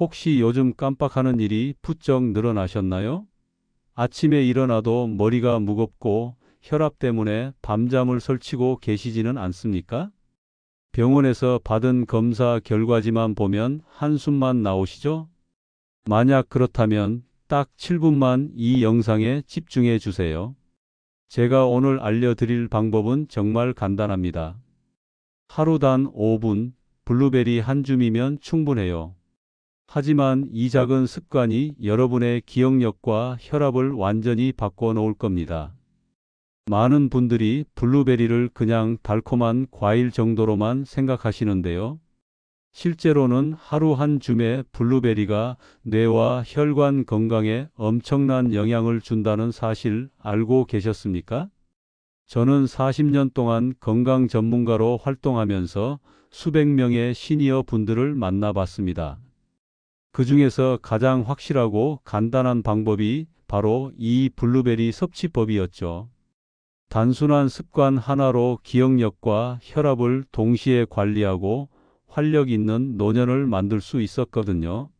혹시 요즘 깜빡하는 일이 부쩍 늘어나셨나요? 아침에 일어나도 머리가 무겁고 혈압 때문에 밤잠을 설치고 계시지는 않습니까? 병원에서 받은 검사 결과지만 보면 한숨만 나오시죠? 만약 그렇다면 딱 7분만 이 영상에 집중해 주세요. 제가 오늘 알려드릴 방법은 정말 간단합니다. 하루 단 5분 블루베리 한 줌이면 충분해요. 하지만 이 작은 습관이 여러분의 기억력과 혈압을 완전히 바꿔 놓을 겁니다. 많은 분들이 블루베리를 그냥 달콤한 과일 정도로만 생각하시는데요. 실제로는 하루 한 줌의 블루베리가 뇌와 혈관 건강에 엄청난 영향을 준다는 사실 알고 계셨습니까? 저는 40년 동안 건강 전문가로 활동하면서 수백 명의 시니어 분들을 만나봤습니다. 그 중에서 가장 확실하고 간단한 방법이 바로 이 블루베리 섭취법이었죠. 단순한 습관 하나로 기억력과 혈압을 동시에 관리하고 활력 있는 노년을 만들 수 있었거든요.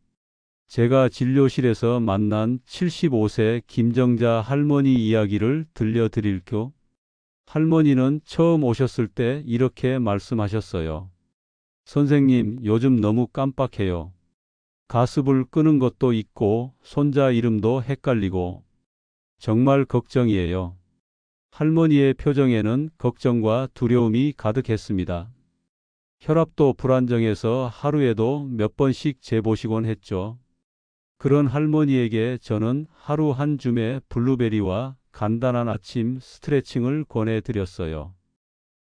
제가 진료실에서 만난 75세 김정자 할머니 이야기를 들려드릴게요. 할머니는 처음 오셨을 때 이렇게 말씀하셨어요. 선생님, 요즘 너무 깜빡해요. 가습을 끄는 것도 있고, 손자 이름도 헷갈리고, 정말 걱정이에요. 할머니의 표정에는 걱정과 두려움이 가득했습니다. 혈압도 불안정해서 하루에도 몇 번씩 재보시곤 했죠. 그런 할머니에게 저는 하루 한 줌의 블루베리와 간단한 아침 스트레칭을 권해드렸어요.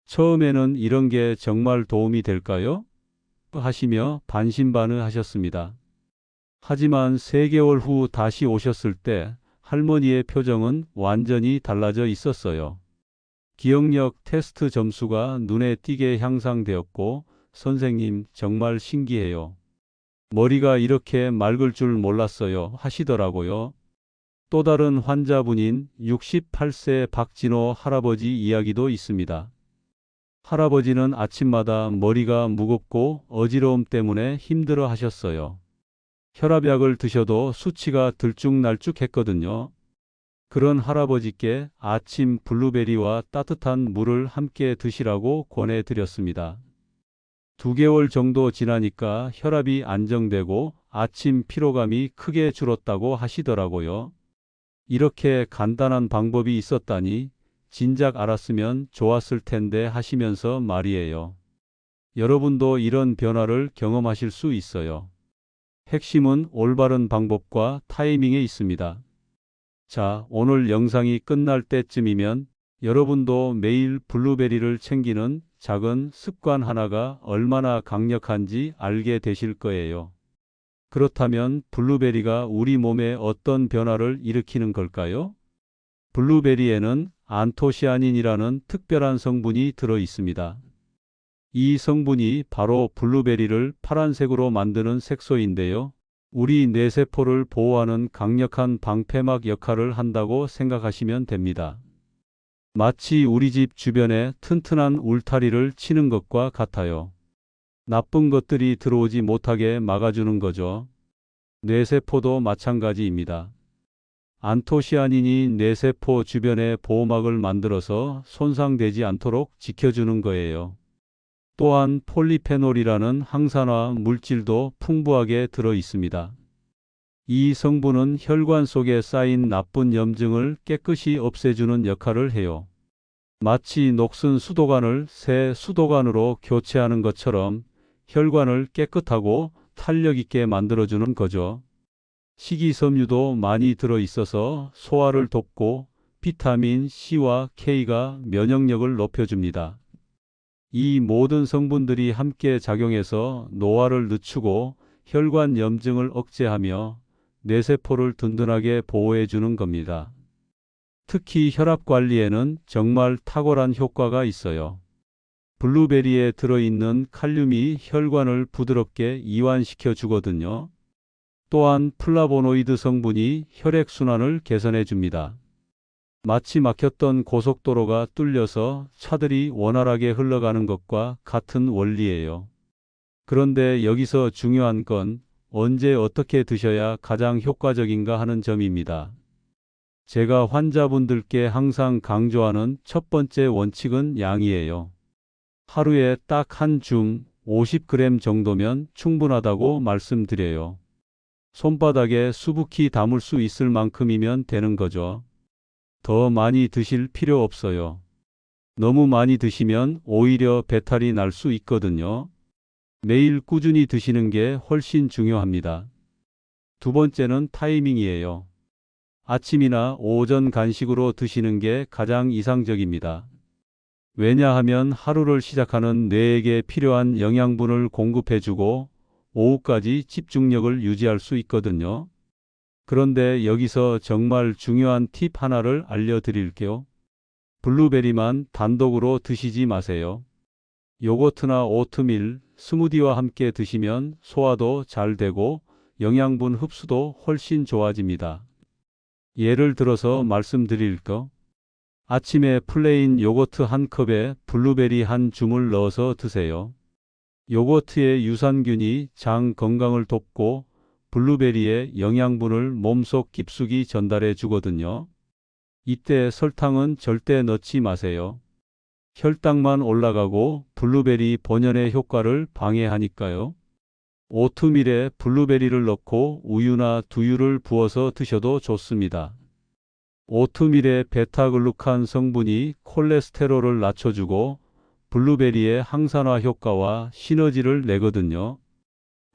처음에는 이런 게 정말 도움이 될까요? 하시며 반신반의 하셨습니다. 하지만 3개월 후 다시 오셨을 때 할머니의 표정은 완전히 달라져 있었어요. 기억력 테스트 점수가 눈에 띄게 향상되었고, 선생님 정말 신기해요. 머리가 이렇게 맑을 줄 몰랐어요. 하시더라고요. 또 다른 환자분인 68세 박진호 할아버지 이야기도 있습니다. 할아버지는 아침마다 머리가 무겁고 어지러움 때문에 힘들어 하셨어요. 혈압약을 드셔도 수치가 들쭉날쭉 했거든요. 그런 할아버지께 아침 블루베리와 따뜻한 물을 함께 드시라고 권해드렸습니다. 두 개월 정도 지나니까 혈압이 안정되고 아침 피로감이 크게 줄었다고 하시더라고요. 이렇게 간단한 방법이 있었다니 진작 알았으면 좋았을 텐데 하시면서 말이에요. 여러분도 이런 변화를 경험하실 수 있어요. 핵심은 올바른 방법과 타이밍에 있습니다. 자, 오늘 영상이 끝날 때쯤이면 여러분도 매일 블루베리를 챙기는 작은 습관 하나가 얼마나 강력한지 알게 되실 거예요. 그렇다면 블루베리가 우리 몸에 어떤 변화를 일으키는 걸까요? 블루베리에는 안토시아닌이라는 특별한 성분이 들어 있습니다. 이 성분이 바로 블루베리를 파란색으로 만드는 색소인데요. 우리 뇌세포를 보호하는 강력한 방패막 역할을 한다고 생각하시면 됩니다. 마치 우리 집 주변에 튼튼한 울타리를 치는 것과 같아요. 나쁜 것들이 들어오지 못하게 막아주는 거죠. 뇌세포도 마찬가지입니다. 안토시아닌이 뇌세포 주변에 보호막을 만들어서 손상되지 않도록 지켜주는 거예요. 또한 폴리페놀이라는 항산화 물질도 풍부하게 들어 있습니다. 이 성분은 혈관 속에 쌓인 나쁜 염증을 깨끗이 없애주는 역할을 해요. 마치 녹슨 수도관을 새 수도관으로 교체하는 것처럼 혈관을 깨끗하고 탄력 있게 만들어주는 거죠. 식이섬유도 많이 들어 있어서 소화를 돕고 비타민 C와 K가 면역력을 높여줍니다. 이 모든 성분들이 함께 작용해서 노화를 늦추고 혈관 염증을 억제하며 뇌세포를 든든하게 보호해 주는 겁니다. 특히 혈압 관리에는 정말 탁월한 효과가 있어요. 블루베리에 들어있는 칼륨이 혈관을 부드럽게 이완시켜 주거든요. 또한 플라보노이드 성분이 혈액순환을 개선해 줍니다. 마치 막혔던 고속도로가 뚫려서 차들이 원활하게 흘러가는 것과 같은 원리예요. 그런데 여기서 중요한 건 언제 어떻게 드셔야 가장 효과적인가 하는 점입니다. 제가 환자분들께 항상 강조하는 첫 번째 원칙은 양이에요. 하루에 딱 한 줌 50g 정도면 충분하다고 말씀드려요. 손바닥에 수북히 담을 수 있을 만큼이면 되는 거죠. 더 많이 드실 필요 없어요. 너무 많이 드시면 오히려 배탈이 날 수 있거든요. 매일 꾸준히 드시는 게 훨씬 중요합니다. 두 번째는 타이밍이에요. 아침이나 오전 간식으로 드시는 게 가장 이상적입니다. 왜냐하면 하루를 시작하는 뇌에게 필요한 영양분을 공급해주고 오후까지 집중력을 유지할 수 있거든요. 그런데 여기서 정말 중요한 팁 하나를 알려드릴게요. 블루베리만 단독으로 드시지 마세요. 요거트나 오트밀, 스무디와 함께 드시면 소화도 잘 되고 영양분 흡수도 훨씬 좋아집니다. 예를 들어서 말씀드릴 거. 아침에 플레인 요거트 한 컵에 블루베리 한 줌을 넣어서 드세요. 요거트의 유산균이 장 건강을 돕고 블루베리의 영양분을 몸속 깊숙이 전달해 주거든요. 이때 설탕은 절대 넣지 마세요. 혈당만 올라가고 블루베리 본연의 효과를 방해하니까요. 오트밀에 블루베리를 넣고 우유나 두유를 부어서 드셔도 좋습니다. 오트밀의 베타글루칸 성분이 콜레스테롤을 낮춰주고 블루베리의 항산화 효과와 시너지를 내거든요.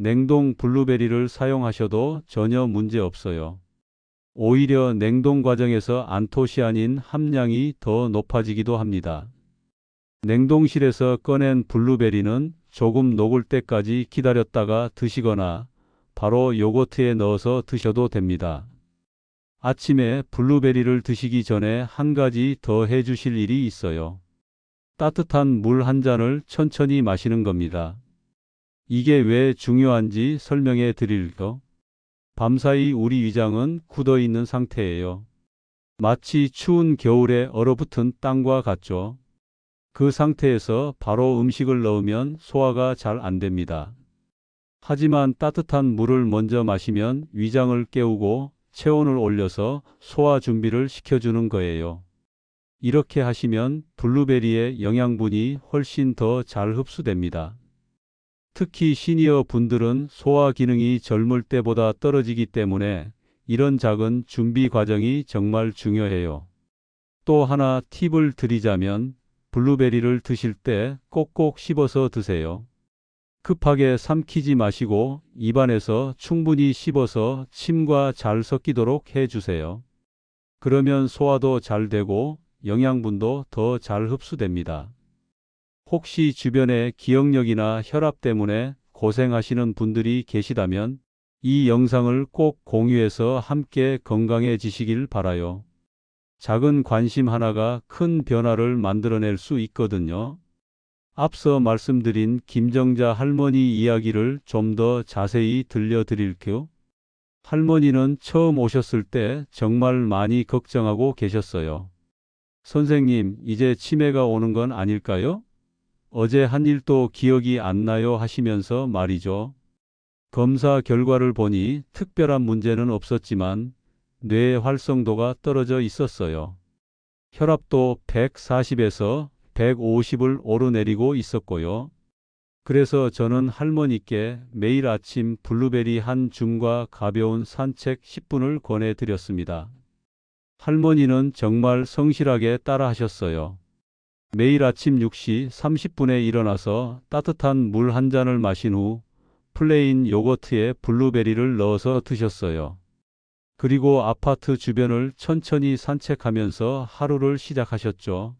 냉동 블루베리를 사용하셔도 전혀 문제 없어요. 오히려 냉동 과정에서 안토시아닌 함량이 더 높아지기도 합니다. 냉동실에서 꺼낸 블루베리는 조금 녹을 때까지 기다렸다가 드시거나 바로 요거트에 넣어서 드셔도 됩니다. 아침에 블루베리를 드시기 전에 한 가지 더 해주실 일이 있어요. 따뜻한 물 한 잔을 천천히 마시는 겁니다. 이게 왜 중요한지 설명해 드릴까? 밤사이 우리 위장은 굳어 있는 상태예요. 마치 추운 겨울에 얼어붙은 땅과 같죠. 그 상태에서 바로 음식을 넣으면 소화가 잘 안 됩니다. 하지만 따뜻한 물을 먼저 마시면 위장을 깨우고 체온을 올려서 소화 준비를 시켜주는 거예요. 이렇게 하시면 블루베리의 영양분이 훨씬 더 잘 흡수됩니다. 특히 시니어 분들은 소화 기능이 젊을 때보다 떨어지기 때문에 이런 작은 준비 과정이 정말 중요해요. 또 하나 팁을 드리자면 블루베리를 드실 때 꼭꼭 씹어서 드세요. 급하게 삼키지 마시고 입안에서 충분히 씹어서 침과 잘 섞이도록 해주세요. 그러면 소화도 잘 되고 영양분도 더 잘 흡수됩니다. 혹시 주변에 기억력이나 혈압 때문에 고생하시는 분들이 계시다면 이 영상을 꼭 공유해서 함께 건강해지시길 바라요. 작은 관심 하나가 큰 변화를 만들어낼 수 있거든요. 앞서 말씀드린 김정자 할머니 이야기를 좀 더 자세히 들려드릴게요. 할머니는 처음 오셨을 때 정말 많이 걱정하고 계셨어요. 선생님, 이제 치매가 오는 건 아닐까요? 어제 한 일도 기억이 안 나요 하시면서 말이죠. 검사 결과를 보니 특별한 문제는 없었지만 뇌의 활성도가 떨어져 있었어요. 혈압도 140에서 150을 오르내리고 있었고요. 그래서 저는 할머니께 매일 아침 블루베리 한 줌과 가벼운 산책 10분을 권해드렸습니다. 할머니는 정말 성실하게 따라 하셨어요. 매일 아침 6시 30분에 일어나서 따뜻한 물 한 잔을 마신 후 플레인 요거트에 블루베리를 넣어서 드셨어요. 그리고 아파트 주변을 천천히 산책하면서 하루를 시작하셨죠.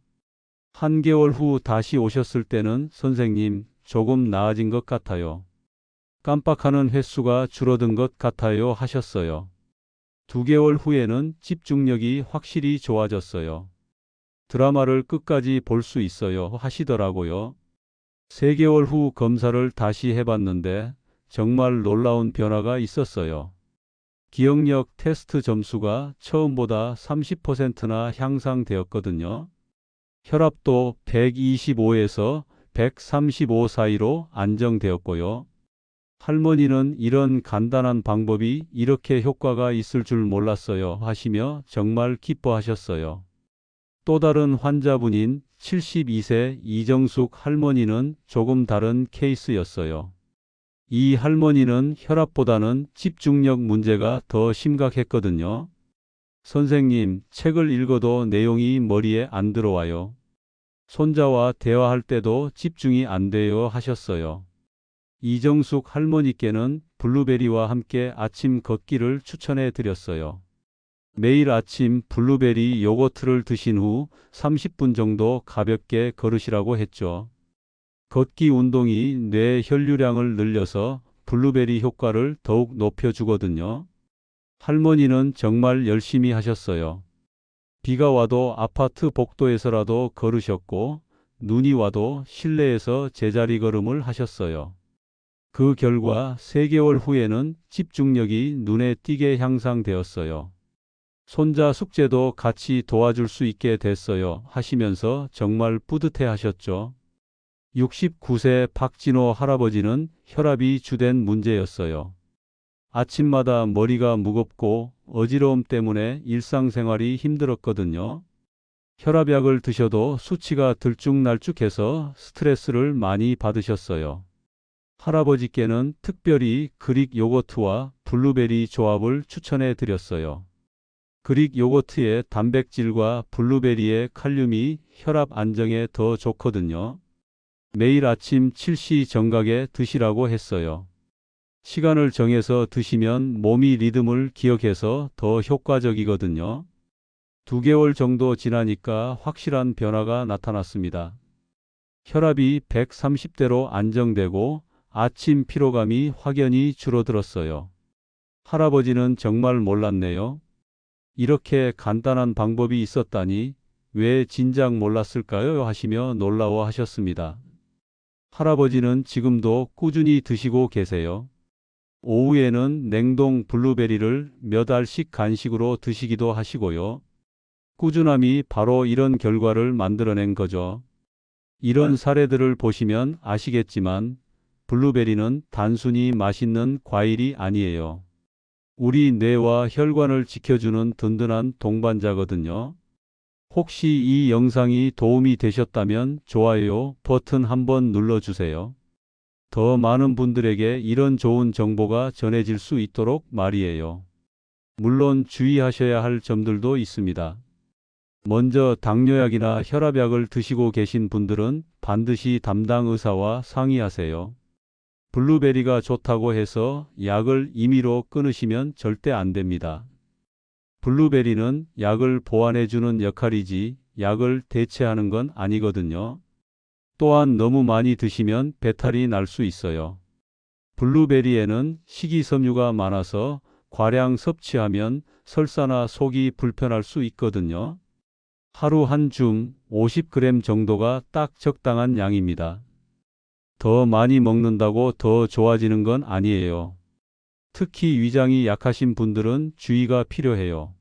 한 개월 후 다시 오셨을 때는 선생님, 조금 나아진 것 같아요. 깜빡하는 횟수가 줄어든 것 같아요 하셨어요. 두 개월 후에는 집중력이 확실히 좋아졌어요. 드라마를 끝까지 볼 수 있어요 하시더라고요. 세 개월 후 검사를 다시 해봤는데 정말 놀라운 변화가 있었어요. 기억력 테스트 점수가 처음보다 30%나 향상되었거든요. 혈압도 125에서 135 사이로 안정되었고요. 할머니는 이런 간단한 방법이 이렇게 효과가 있을 줄 몰랐어요 하시며 정말 기뻐하셨어요. 또 다른 환자분인 72세 이정숙 할머니는 조금 다른 케이스였어요. 이 할머니는 혈압보다는 집중력 문제가 더 심각했거든요. 선생님, 책을 읽어도 내용이 머리에 안 들어와요. 손자와 대화할 때도 집중이 안 돼요 하셨어요. 이정숙 할머니께는 블루베리와 함께 아침 걷기를 추천해 드렸어요. 매일 아침 블루베리 요거트를 드신 후 30분 정도 가볍게 걸으시라고 했죠. 걷기 운동이 뇌 혈류량을 늘려서 블루베리 효과를 더욱 높여주거든요. 할머니는 정말 열심히 하셨어요. 비가 와도 아파트 복도에서라도 걸으셨고, 눈이 와도 실내에서 제자리 걸음을 하셨어요. 그 결과 3개월 후에는 집중력이 눈에 띄게 향상되었어요. 손자 숙제도 같이 도와줄 수 있게 됐어요 하시면서 정말 뿌듯해 하셨죠. 69세 박진호 할아버지는 혈압이 주된 문제였어요. 아침마다 머리가 무겁고 어지러움 때문에 일상생활이 힘들었거든요. 혈압약을 드셔도 수치가 들쭉날쭉해서 스트레스를 많이 받으셨어요. 할아버지께는 특별히 그릭 요거트와 블루베리 조합을 추천해 드렸어요. 그릭 요거트의 단백질과 블루베리의 칼륨이 혈압 안정에 더 좋거든요. 매일 아침 7시 정각에 드시라고 했어요. 시간을 정해서 드시면 몸이 리듬을 기억해서 더 효과적이거든요. 두 개월 정도 지나니까 확실한 변화가 나타났습니다. 혈압이 130대로 안정되고 아침 피로감이 확연히 줄어들었어요. 할아버지는 정말 몰랐네요. 이렇게 간단한 방법이 있었다니 왜 진작 몰랐을까요? 하시며 놀라워 하셨습니다. 할아버지는 지금도 꾸준히 드시고 계세요. 오후에는 냉동 블루베리를 몇 알씩 간식으로 드시기도 하시고요. 꾸준함이 바로 이런 결과를 만들어낸 거죠. 이런 사례들을 보시면 아시겠지만 블루베리는 단순히 맛있는 과일이 아니에요. 우리 뇌와 혈관을 지켜주는 든든한 동반자거든요. 혹시 이 영상이 도움이 되셨다면 좋아요 버튼 한번 눌러주세요. 더 많은 분들에게 이런 좋은 정보가 전해질 수 있도록 말이에요. 물론 주의하셔야 할 점들도 있습니다. 먼저 당뇨약이나 혈압약을 드시고 계신 분들은 반드시 담당 의사와 상의하세요. 블루베리가 좋다고 해서 약을 임의로 끊으시면 절대 안 됩니다. 블루베리는 약을 보완해주는 역할이지 약을 대체하는 건 아니거든요. 또한 너무 많이 드시면 배탈이 날 수 있어요. 블루베리에는 식이섬유가 많아서 과량 섭취하면 설사나 속이 불편할 수 있거든요. 하루 한 줌 50g 정도가 딱 적당한 양입니다. 더 많이 먹는다고 더 좋아지는 건 아니에요. 특히 위장이 약하신 분들은 주의가 필요해요.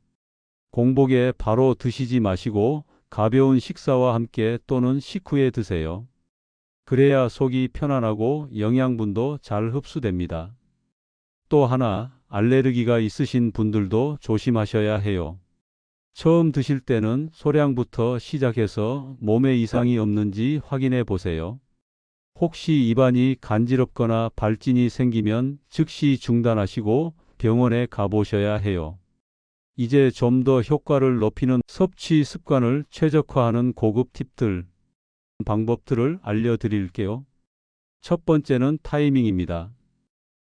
공복에 바로 드시지 마시고 가벼운 식사와 함께 또는 식후에 드세요. 그래야 속이 편안하고 영양분도 잘 흡수됩니다. 또 하나, 알레르기가 있으신 분들도 조심하셔야 해요. 처음 드실 때는 소량부터 시작해서 몸에 이상이 없는지 확인해 보세요. 혹시 입안이 간지럽거나 발진이 생기면 즉시 중단하시고 병원에 가보셔야 해요. 이제 좀 더 효과를 높이는 섭취 습관을 최적화하는 고급 팁들, 방법들을 알려드릴게요. 첫 번째는 타이밍입니다.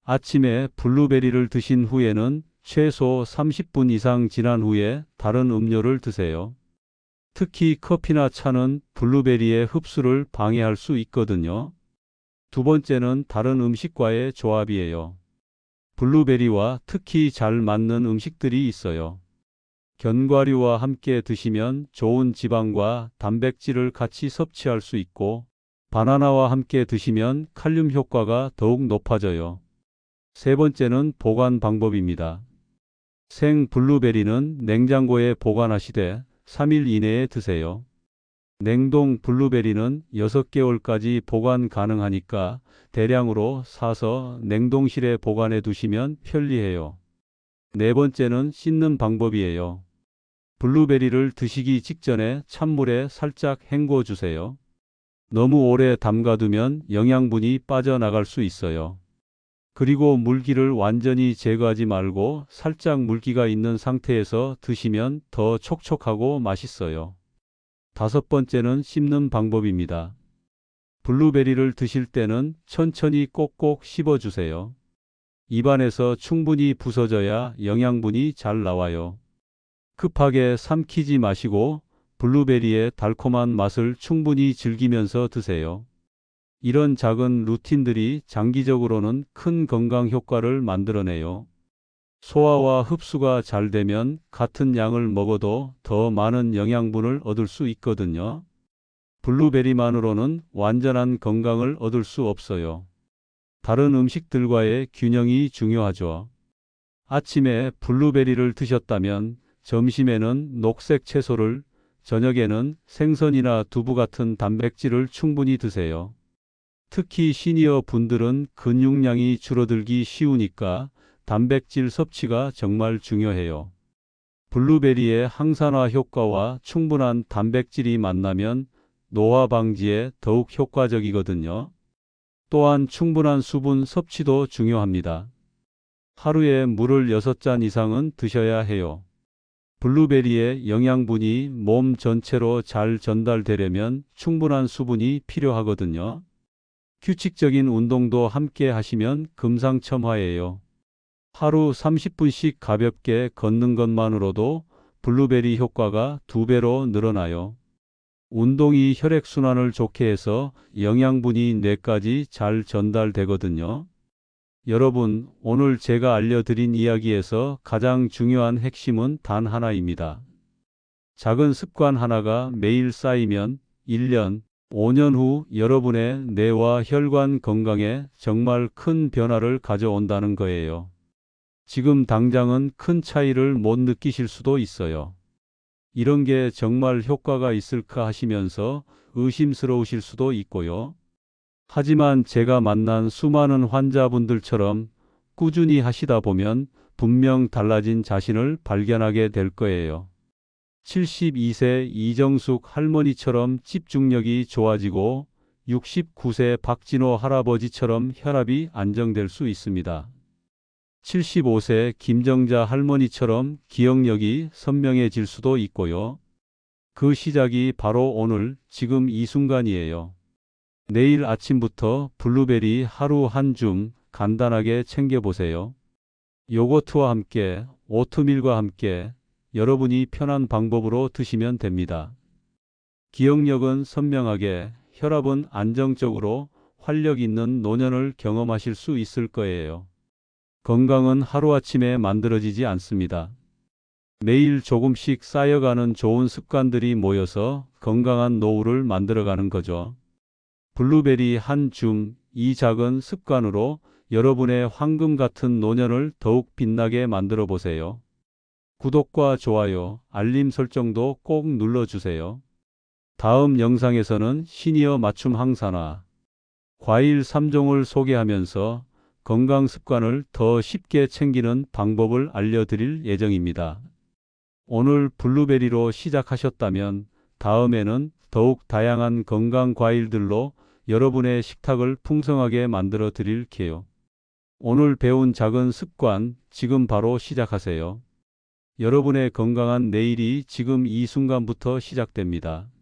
아침에 블루베리를 드신 후에는 최소 30분 이상 지난 후에 다른 음료를 드세요. 특히 커피나 차는 블루베리의 흡수를 방해할 수 있거든요. 두 번째는 다른 음식과의 조합이에요. 블루베리와 특히 잘 맞는 음식들이 있어요. 견과류와 함께 드시면 좋은 지방과 단백질을 같이 섭취할 수 있고, 바나나와 함께 드시면 칼륨 효과가 더욱 높아져요. 세 번째는 보관 방법입니다. 생 블루베리는 냉장고에 보관하시되 3일 이내에 드세요. 냉동 블루베리는 6개월까지 보관 가능하니까 대량으로 사서 냉동실에 보관해 두시면 편리해요. 네 번째는 씻는 방법이에요. 블루베리를 드시기 직전에 찬물에 살짝 헹궈 주세요. 너무 오래 담가두면 영양분이 빠져나갈 수 있어요. 그리고 물기를 완전히 제거하지 말고 살짝 물기가 있는 상태에서 드시면 더 촉촉하고 맛있어요. 다섯 번째는 씹는 방법입니다. 블루베리를 드실 때는 천천히 꼭꼭 씹어 주세요. 입안에서 충분히 부서져야 영양분이 잘 나와요. 급하게 삼키지 마시고 블루베리의 달콤한 맛을 충분히 즐기면서 드세요. 이런 작은 루틴들이 장기적으로는 큰 건강 효과를 만들어내요. 소화와 흡수가 잘 되면 같은 양을 먹어도 더 많은 영양분을 얻을 수 있거든요. 블루베리만으로는 완전한 건강을 얻을 수 없어요. 다른 음식들과의 균형이 중요하죠. 아침에 블루베리를 드셨다면 점심에는 녹색 채소를, 저녁에는 생선이나 두부 같은 단백질을 충분히 드세요. 특히 시니어 분들은 근육량이 줄어들기 쉬우니까 단백질 섭취가 정말 중요해요. 블루베리의 항산화 효과와 충분한 단백질이 만나면 노화 방지에 더욱 효과적이거든요. 또한 충분한 수분 섭취도 중요합니다. 하루에 물을 6잔 이상은 드셔야 해요. 블루베리의 영양분이 몸 전체로 잘 전달되려면 충분한 수분이 필요하거든요. 규칙적인 운동도 함께 하시면 금상첨화예요. 하루 30분씩 가볍게 걷는 것만으로도 블루베리 효과가 두 배로 늘어나요. 운동이 혈액순환을 좋게 해서 영양분이 뇌까지 잘 전달되거든요. 여러분, 오늘 제가 알려드린 이야기에서 가장 중요한 핵심은 단 하나입니다. 작은 습관 하나가 매일 쌓이면 1년, 5년 후 여러분의 뇌와 혈관 건강에 정말 큰 변화를 가져온다는 거예요. 지금 당장은 큰 차이를 못 느끼실 수도 있어요. 이런 게 정말 효과가 있을까 하시면서 의심스러우실 수도 있고요. 하지만 제가 만난 수많은 환자분들처럼 꾸준히 하시다 보면 분명 달라진 자신을 발견하게 될 거예요. 72세 이정숙 할머니처럼 집중력이 좋아지고 69세 박진호 할아버지처럼 혈압이 안정될 수 있습니다. 75세 김정자 할머니처럼 기억력이 선명해질 수도 있고요. 그 시작이 바로 오늘, 지금 이 순간이에요. 내일 아침부터 블루베리 하루 한 줌 간단하게 챙겨보세요. 요거트와 함께, 오트밀과 함께 여러분이 편한 방법으로 드시면 됩니다. 기억력은 선명하게, 혈압은 안정적으로 활력 있는 노년을 경험하실 수 있을 거예요. 건강은 하루아침에 만들어지지 않습니다. 매일 조금씩 쌓여가는 좋은 습관들이 모여서 건강한 노후를 만들어가는 거죠. 블루베리 한 줌, 이 작은 습관으로 여러분의 황금 같은 노년을 더욱 빛나게 만들어 보세요. 구독과 좋아요, 알림 설정도 꼭 눌러주세요. 다음 영상에서는 시니어 맞춤 항산화, 과일 3종을 소개하면서 건강 습관을 더 쉽게 챙기는 방법을 알려드릴 예정입니다. 오늘 블루베리로 시작하셨다면 다음에는 더욱 다양한 건강 과일들로 여러분의 식탁을 풍성하게 만들어 드릴게요. 오늘 배운 작은 습관 지금 바로 시작하세요. 여러분의 건강한 내일이 지금 이 순간부터 시작됩니다.